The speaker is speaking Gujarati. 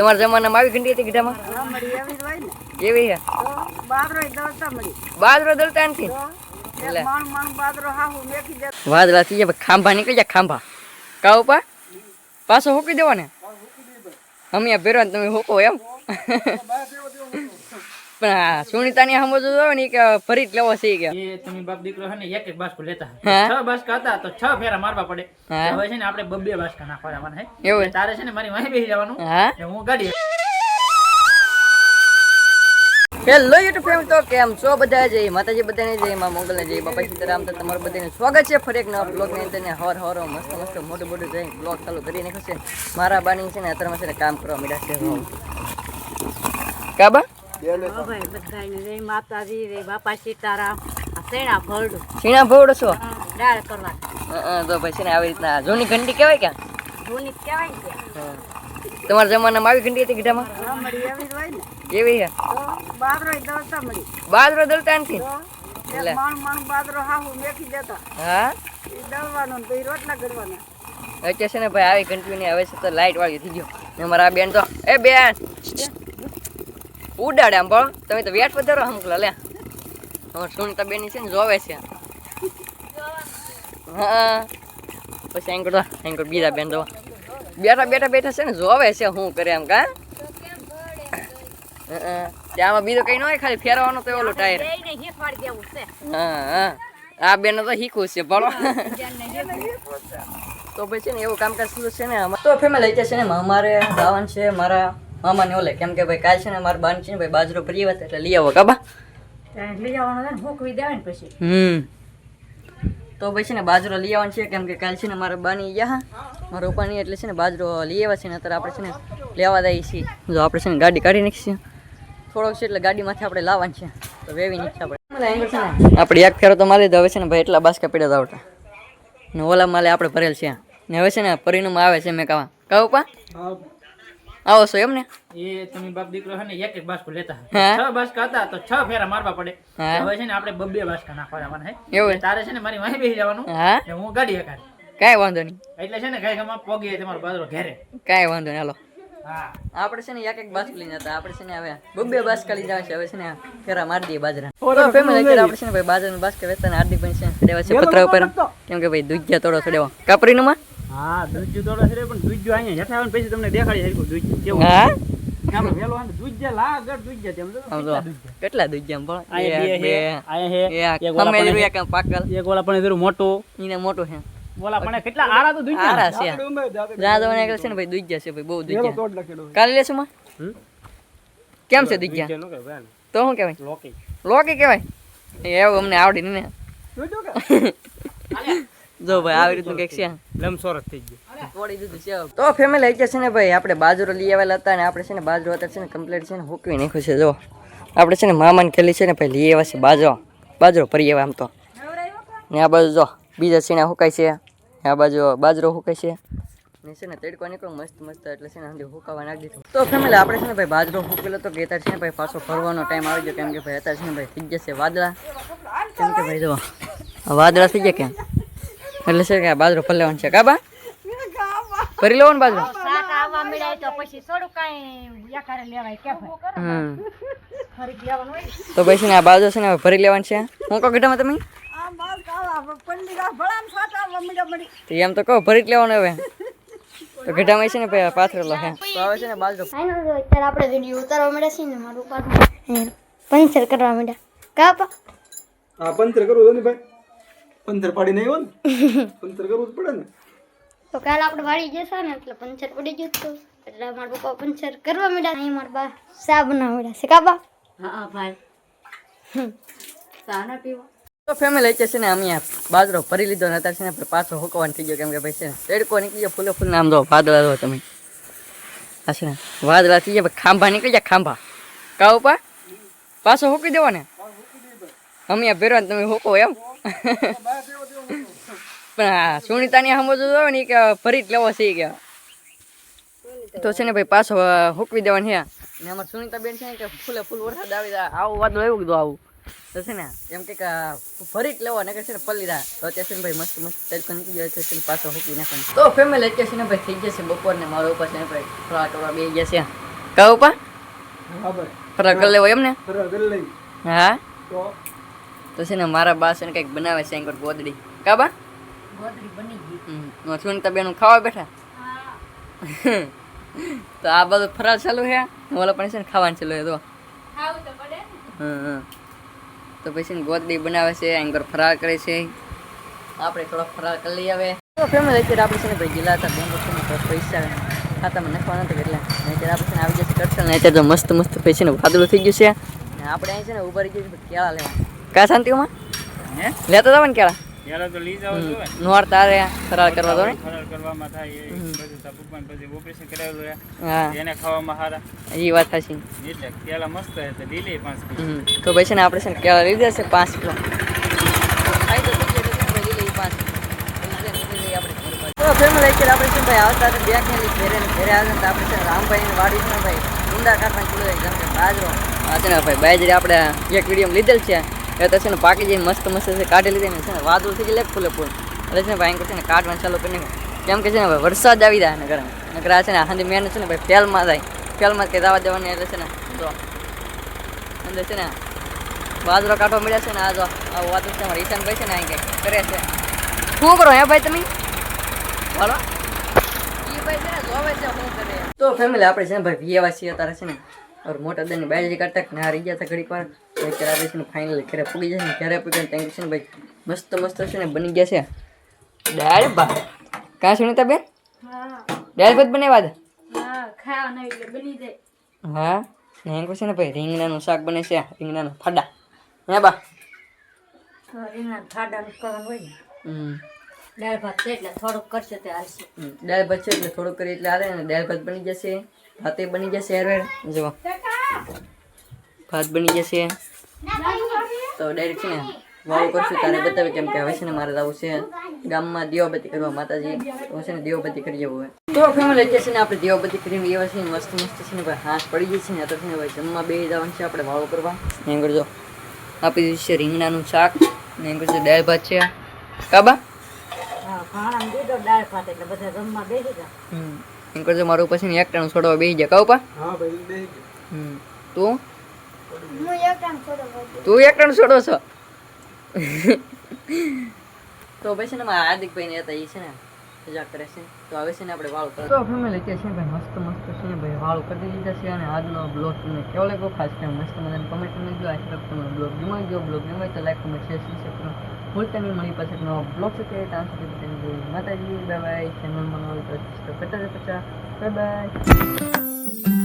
તમારા જમાનામાં આવી ઘંટી હતી ગીઢામાં એવી હે બાદરો દલતા નથી? વાદળા થઈ જાય ખાંભા નીકળી જાય, ખાંભા. કા ઉપા? પાછો હોકી દેવાને? અમે આ ભેરવા તમે હોકો એમ? પણ સુનિતા સુનિતાની સમજો જો ને કે ફરી જ લેવો છે કે. એ તમે બાપ દીકરો છે ને એક એક બાસ્કો લેતા છ બાસ્કા હતા તો છ ફેરા મારવા પડે. હવે છે ને આપણે બબ્બે બાસ્કા નાખવા જવાના હે? એવું તારે છે ને મારી વાહી બેસી જવાનું હા? હું ગાડી હેલો યુટ્યુબ ફેમ તો કેમ છો બધા? જય માતાજી બધાને જય માં મોગલને જય બાપા સીતારામ. તો તમારું બધાને સ્વાગત છે ફરી એક નવા બ્લોગની અંદર હર હર મસ્ત મસ્ત મોટું મોટું જઈ બ્લોગ ચાલુ કરી નાખ્યું છે. મારા બાની છે ને અત્યારમાં છે ને કામ કરવા મીડા છે. કાબા? બધાને જય માતાજી જય બાપા સીતારામ. સેણા ભરડું. છીણા ભોવડો છો દાળ કરવા હં, હં, તો પછી આવી રીતના જૂની ઘંટી કહેવાય ક્યાં? જૂની કહેવાય તમારા જમાનામાં આવી ઘંટી હતી ગીઢામાં એવી બાદરો દળતા મળી. બાજરો દલતા નથી? એટલે? માણ માણ બાદરો હાહુ મેકી દેતા. હા? એ દળવાનો ને રોટલા કરવાના. અત્યારે છે ને ભાઈ આવી ઘંટી ની હવે છે તો લાઈટ વાળી થઈ ગયો. ને મારા બેન તો એ બેન? ઉડાડે આમ પણ તમે તો વેટ વધારો હમકલા લે. અમાર સુનતા બેની છે ને જોવે છે. હા. પછી એંકર તો એંકર બીજા બેન તો બેઠા બેઠા બેઠા છે ને જોવે છે શું કરે એમ કા? હં, ત્યાંમાં બીજો કઈ ન હોય ખાલી ફેરવાનો તો ઓલો ટાયર. હા હા. આ બેન તો શીખવું છે ભણો તો પછી છે ને એવું કામકાજ થયું છે ને તો ફેમિલી છે ને અમારે ગાવાનું છે મારા મામાને ઓલે કેમ કે ભાઈ કાલ છે ને મારા બાન છે ને ભાઈ બાજરો ભરી આવે એટલે લઈ આવો કાબા લઈ આવવાનો છે ને હોકવી દેવાય ને પછી. હમ. તો પછી છે ને બાજરો લઈ આવવાનો છે કેમ કે કાલ છે ને મારા બાની ગયા મારા પપ્પાની એટલે છે ને બાજરો લઈ આવ્યા છે ને અત્યારે આપણે છે ને લેવા દઈએ છીએ. જો આપણે છે ને ગાડી કાઢી નાખીશું. થોડોક છે એટલે ગાડીમાંથી આપણે લાવવાનું છે તો વેવી નાખીએ આપણે. આપણે એક ફેરો તો મારી દો હવે છે ને ભાઈ એટલા બાસકા પીડા આવતા. ને ઓલા માલે આપણે ભરેલ છે. ને હવે છે ને પરિણામ આવે છે મેં કહા કહું પા આવો છો એમ ને એ તમે બાપ દીકરો છે ને એક એક બાસ્કો લેતા. છ બાસ્કા હતા તો છ ફેરા મારવા પડે. હવે છે ને આપણે બબ્બે બાસ્કા નાખવા જવાના હે? એવું તારે છે ને મારી વાહી બેસી જવાનું. હા? હું ગાડી એકાડ કાંઈ વાંધો નહીં. એટલે છે ને કઈ ગમા પોગી તમારો બાદરો ઘેરે. કાંઈ વાંધો નહીં હાલો. આપણે છે ને એક એક બાસ લઈને જતા આપણે છે ને હવે બબ્બે બાસ્કા લઈ જાય છે. હવે છે ને ફેરા માર દઈએ બાજરા તો ફેમિલી. અત્યારે આપણે છે ને ભાઈ બાજરાનું બાસ્કેટ વેચતા હાર્દિક પણ છે દેવા છે પત્ર ઉપર કેમ કે ભાઈ દુજ્યા તોડો ચડેવા કાપરીનું માં હા દૂધ થોડો છે પણ દૂધ અહીંયા હેઠા આવે પછી તમને દેખાડી શકું દૂધ કેવું હા? આપણે વેલો આને દૂધ જે લાગર દૂધ જે તેમ તો આમ જો પણ? અહીંયા બે બે હે એક એક ઓલા પણ એક પાકલ. એક ઓલા પણ જરૂર મોટું. એને મોટું છે. ઓલા પણ કેટલા આરા તો દૂધ આરા છે. જાદવ ને છે ને ભાઈ દૂધિયા છે ભાઈ બહુ કાલે લેશું માં? કેમ છે દૂધિયા તો શું કહેવાય? લોકી. લોકી કહેવાય? એવું અમને આવડી નહીં ને. જો ભાઈ આવી રીતનું કંઈક છે લમસોરસ થઈ ગયો તોડી દીધું છે તો ફેમિલી આવી છે ને ભાઈ આપણે બાજરો લઈ આવેલા હતા ને આપણે છે ને બાજરો અત્યારે છે ને કમ્પ્લીટ છે ને હુકવી નાખ્યું છે જો આપણે છે ને મામાને ખેલી છે ને ભાઈ લઈ આવ્યા છે બાજરો બાજરો ફરી આવ્યા આમ તો ને આ બાજુ જો બીજા સીણા હુકાય છે આ બાજુ બાજરો હુકાય છે ને છે ને તડકો નીકળો મસ્ત મસ્ત એટલે છે ને અંદર હુકાવા નાખી દીધું તો ફેમિલી આપણે છે ને ભાઈ બાજરો હુકેલો તો કે અત્યારે છે ને ભાઈ પાછો ફરવાનો ટાઈમ આવી ગયો કેમ કે ભાઈ અત્યારે છે ને ભાઈ થઈ જશે વાદળા કેમ કે ભાઈ જો વાદળા થઈ ગયા કેમ એટલે છે કે આ બાજરો લેવાનું છે. કાબા? ભરી લેવો ને બાજરો શાક આવવા મળ્યા તો પછી થોડું કાંઈ યાકારે લેવાય કે ભાઈ. હમ. ફરી લેવાનું હોય તો પછી ને આ બાજુ છે ને હવે ભરી લેવાનું છે. હું કહો ગઢામાં તમે? એમ તો કહો ભરી જ લેવાનું હવે. તો ગઢામાં છે ને પાથરેલો હે તો હવે છે ને બાજરો. અત્યારે આપણે વીડિયો ઉતારવા મળ્યા છે ને મારું પાછું પંચર કરવા મળ્યા. કાપા. હા પંચર કરવું ભાઈ. પંચર પાડી નહીં હોય ને? પંચર કરવું જ પડે ને. તો કાલ આપણે વાળી જશે ને એટલે પંચર પડી ગયું તો એટલે મારા પપ્પા પંચર કરવા મળ્યા અહીં મારા બા સા બનાવડા છે. કાબા હા ભાઈ. ચા ના પીવો? તો ફેમિલી છે ને અમે આ બાજરો ભરી લીધો ને અત્યારે છે ને આપણે પાછો હુકવાનું થઈ ગયો કેમ કે ભાઈ છે ને તડકો નીકળી ગયો ફૂલે ફૂલ આમ જો વાદળા જો તમે. આ છે ને વાદળા થઈ ગયા ખાંભા નીકળી ગયા ખાંભા. કા ઉપા? પાછો હુકી દેવો ને? અમે આ ભેરવા ને તમે હુકો એમ? પણ સુનિતાની સમજો જો ને કે ફરી જ લેવો છે કે. તો છે ને ભાઈ પાછો હુકવી દેવાની હે. ને અમારે સુનિતા બેન છે ને કે ફૂલે ફૂલ વરસાદ આવી આવું વાદળ એવું કીધું આવું. તો છે ને એમ કે ફરી જ લેવા નગર છે ને પલ્લી જાય તો અત્યારે છે ને ભાઈ મસ્ત મસ્ત તડકો નીકળી જાય છે ને પાછો હુકી નાખવાનું. તો ફેમિલી અત્યારે છે ને ભાઈ થઈ જશે બપોર ને મારો ઉપર છે ને ભાઈ થોડા ટોળા બે ગયા છે. કહું પા કરી લેવો એમ ને હા? તો? તો છે ને મારા બા છે ને કંઈક બનાવે છે એંકર ગોદડી. કા બા? ગોદડી બની ગઈ. સુનતા બેનું ખાવા બેઠા? તો આ બધું ફરાર ચાલુ છે? ઓલા પણ છે ને ખાવાનું ચાલુ છે તો ખાવું તો પડે ને. હં, હં. તો પછી ને ગોદડી બનાવે છે એંકર ફરાર કરે છે. આપણે થોડો ફરાર કરી લઈ આવે તો ફેમિલી અત્યારે આપણે છે ને ભાઈ ગયેલા હતા બેંક તો પૈસા ખાતામાં નાખવાના હતા એટલે અત્યારે આપણે છે ને આવી જશે કરશે ને અત્યારે તો મસ્ત મસ્ત પછી ને વાદળું થઈ ગયું છે. આપણે અહીં છે ને ઊભા રહી ગયું છે કેળા લેવા. કા શાંતિમાં? હે? લેતા જાવ ને કેળા? તો નોર તારે ફરાર કરવા દો ફરાર કરવામાં થાય એ બધું પપ્પાને પછી ઓપરેશન કરાવેલું હા. એને ખાવામાં હારા. એ વાત થશે એટલે કેળા મસ્ત હતા લીલી પાંચ કિલો. તો ભાઈ છે ને આપણે છે ને કેળા લીધા છે પાંચ કિલો. ખાઈ તો થઈ તો ઘર બાજુ. તો ફેમિલી અત્યારે આપણે છે ભાઈ આવતા હતા બે ખેલી ઘરે ને ઘરે આવે તો આપણે છે ને વાડી છે ભાઈ ઊંડા કાઢવાની કિલો જાય જેમ કે બાજરો. આ છે ને ભાઈ બાજરી આપણે એક વીડિયો લીધેલ છે. એ તો છે ને પાકી જઈને મસ્ત મસ્ત છે કાઢી લીધી ને છે ને વાદળું થઈ ગયેલું ફૂલે ફૂલ. એટલે છે ને ભાઈ છે ને કાઢવાનું ચાલુ કરીને કેમ કે છે ને વરસાદ આવી જાય ને નગર નકર આ છે ને હાંધી મેન છે ને ભાઈ ફેલમાં જાય. ફેલમાં કે દાવા દેવાની એટલે છે ને તો અંદર છે ને બાજરો કાઢવા મળ્યા છે ને આ જો આ વાદળ છે અમારે ઈશાન ભાઈ છે ને અહીં કંઈક કરે છે. શું કરો હે ભાઈ તમે? બોલો. તો ફેમિલી આપણે છે ને ભાઈ વિયેવા છીએ અત્યારે છે ને મોટા દરની બાજરી કાઢતા ના રહી ગયા હતા ઘડીક વાર. તો અત્યારે આપણે છે ને ફાઇનલ ઘરે પૂગી જશે ને ઘરે પૂગીને ત્યાં છે ને ભાઈ મસ્ત મસ્ત છે ને બની ગયા છે. દાળ ભાત? કાં સુનીતા બેન? દાળ ભાત બનાવ્યા હતા હા ખાવાના એટલે બની જાય. હા ને એમ છે ને ભાઈ રીંગણાનું શાક બને છે રીંગણાનું ફાડા. હે બા? તો રીંગણા કરવાનું હોય હમ. દાળ ભાત છે એટલે થોડુંક કરશે તે હાલશે. દાળ ભાત છે એટલે થોડુંક કરી એટલે હાલે ને દાળ ભાત બની જશે ભાતે બની જશે હેરવેર હેર ભાત બની જશે. તો ડાયરેક્ટ છે ને વાળું કરશું. તારે બતાવે કેમ કે હવે છે ને મારે જવું છે. ગામમાં દીવાબત્તી કરવા માતાજી. તો છે ને દીવાબત્તી કરી જવું તો ફેમિલી અત્યારે છે ને આપણે દીવાબત્તી કરીને એવા છે ને મસ્ત મસ્ત છે ને ભાઈ હાથ પડી ગઈ છે ને તો છે ને ભાઈ જમવા બે જવાનું છે આપણે વાળું કરવા. એમ કરજો. આપી દીધું છે રીંગણાનું શાક. ને એમ કરજો દાળ ભાત છે કાબા હા ભાણામાં દીધો દાળ ભાત એટલે બધા જમવા બેસી ગયા. હમ. એમ કરજો મારું પછી ને એક ટાણું છોડવા બેસી જાય કહું પા હા ભાઈ બે હમ. તું? તું એક છોડો છો? તો પછી ને મારા હાર્દિકભાઈ ને હતા એ છે ને મજા કરે છે. તો હવે છે ને આપણે વાળું તો ફેમિલી કે છે ભાઈ મસ્ત મસ્ત છે ને ભાઈ વાળું કરી દીધા છે અને આજનો બ્લોગ તમને કેવો લાગ્યો? ખાસ કરીને મસ્ત મજાને કમેન્ટ કરી દો આ તરફ તમને બ્લોગ ગમાઈ ગયો બ્લોગ ગમાય તો લાઈક કમેન્ટ શેર સબસ્ક્રાઈબ કરો. ભૂલતા નહીં મળી પાસે નવો બ્લોગ છે ત્યાં સુધી તેને માતાજી બાય બાય ચેનલ બનાવી તો કરતા રહેજો. Bye bye